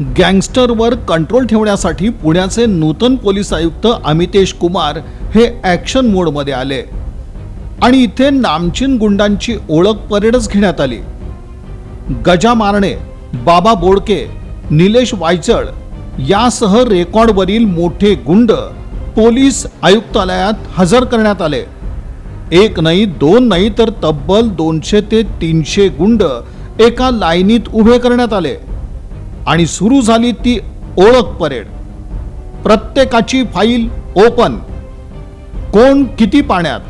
गँगस्टरवर control ठेवण्यासाठी पुण्याचे नूतन police आयुक्त अमितेश कुमार हे ॲक्शन मोडमध्ये आले. आणि इथे नामचीन गुंडांची ओळख परेडच घेण्यात आली. गजा मारणे बाबा बोडके निलेश वायचळ यासह रेकॉर्डवरील मोठे गुंड पोलीस आयुक्तालयात हजर करण्यात आले. एक नाही दोन नाही तर तब्बल दोनशे ते तीनशे गुंड एका लाईनीत उभे करण्यात आले. आणि सुरू झाली ती ओळख परेड. प्रत्येकाची फाईल ओपन. कोण किती पाण्यात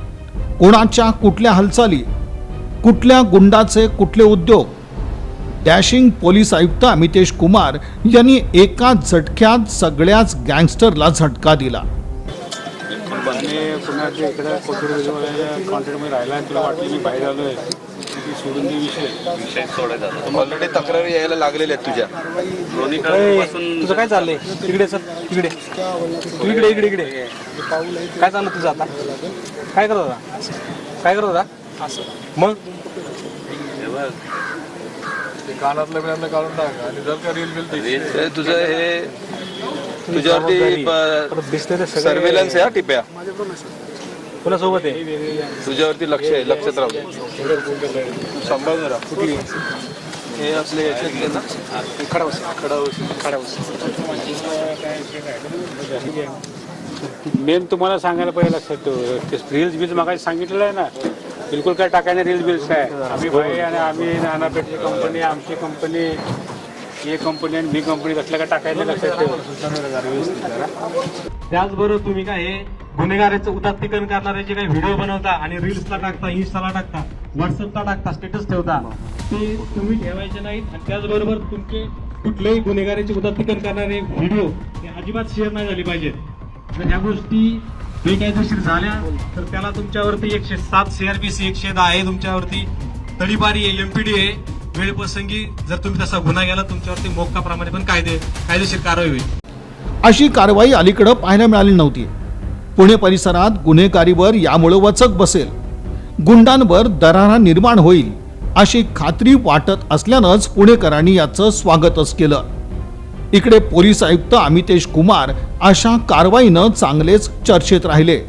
कोणाच्या कुठल्या हालचाली कुठल्या गुंडाचे कुठले उद्योग? डॅशिंग पोलीस आयुक्त अमितेश कुमार यांनी एका झटक्यात सगळ्याच गँगस्टरला झटका दिला. आणि पुण्याच्या इकडे कोथरूड राहिला तुला वाटलं मी बाहेर आलो आहे सोडून दे विषय विषय सोडायचा ऑलरेडी तक्रारी यायला लागलेल्या आहेत तुझ्या. तुझं काय चाललंय? तिकडे सर. तिकडे तू इकडे इकडे इकडे. काय चाललं तुझं आता? काय करत होता? काय करत होता? मग? कानातलं बिनातलं काढून टाक आणि जर का रील बिल हे तुझं हे तुझ्यावरती सर्वेलन्स आहे हा टिप्या. कोणासोबत आहे? तुझ्यावरती लक्ष आहे लक्षात राहू दे. सांभाळ जरा कुठली हे आपले याच्यातले ना खडावस खडावस खडावस मेन तुम्हाला सांगायला पाहिजे लक्षात ठेव. ते रील्स बिल्स मागाशी सांगितलेलं आहे ना? बिलकुल काय टाकायचं रील्स बिल्स काय? आम्ही भाई आणि आम्ही नानापेठची कंपनी आमची कंपनी ए कंपनी आणि बी कंपनी कसल्या काय टाकायचं लक्षात ठेव. त्याचबरोबर तुम्ही काय हे गुन्हेगाराचं उदात्तीकरण करणारे जे काही व्हिडिओ बनवता आणि रील्सला टाकता इन्स्टाला टाकता व्हॉट्सअपला टाकता स्टेटस ठेवता ते तुम्ही ठेवायचे नाहीत. आणि त्याचबरोबर तुमचे कुठलेही गुन्हेगाराचे उदात्तीकरण करणारे व्हिडिओ हे अजिबात शेअर नाही झाले पाहिजेत. ज्या ह्या गोष्टी बेकायदेशीर झाल्या तर त्याला तुमच्यावरती एकशे सात सीआरपीसी एकशे दहा आहे तुमच्यावरती. तडीपारी आहे एमपीडी आहे. वेळप्रसंगी जर तुम्ही तसा गुन्हा गेला तुमच्यावरती मोक्काप्रमाणे पण कायदे कायदेशीर कारवाई होईल. अशी कारवाई अलीकडं पाहायला मिळाली नव्हती. पुणे परिसरात गुन्हेगारीवर यामुळे वचक बसेल. गुंडांवर दरारा निर्माण होईल अशी खात्री वाटत असल्यानंच पुणेकरांनी याचं स्वागतच केलं. इकडे पोलीस आयुक्त अमितेश कुमार अशा कारवाईनं चांगलेच चर्चेत राहिले.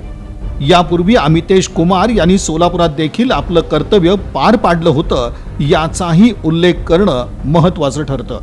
यापूर्वी अमितेश कुमार यांनी सोलापुरात देखील आपलं कर्तव्य पार पाडलं होतं याचाही उल्लेख करणं महत्वाचं ठरतं.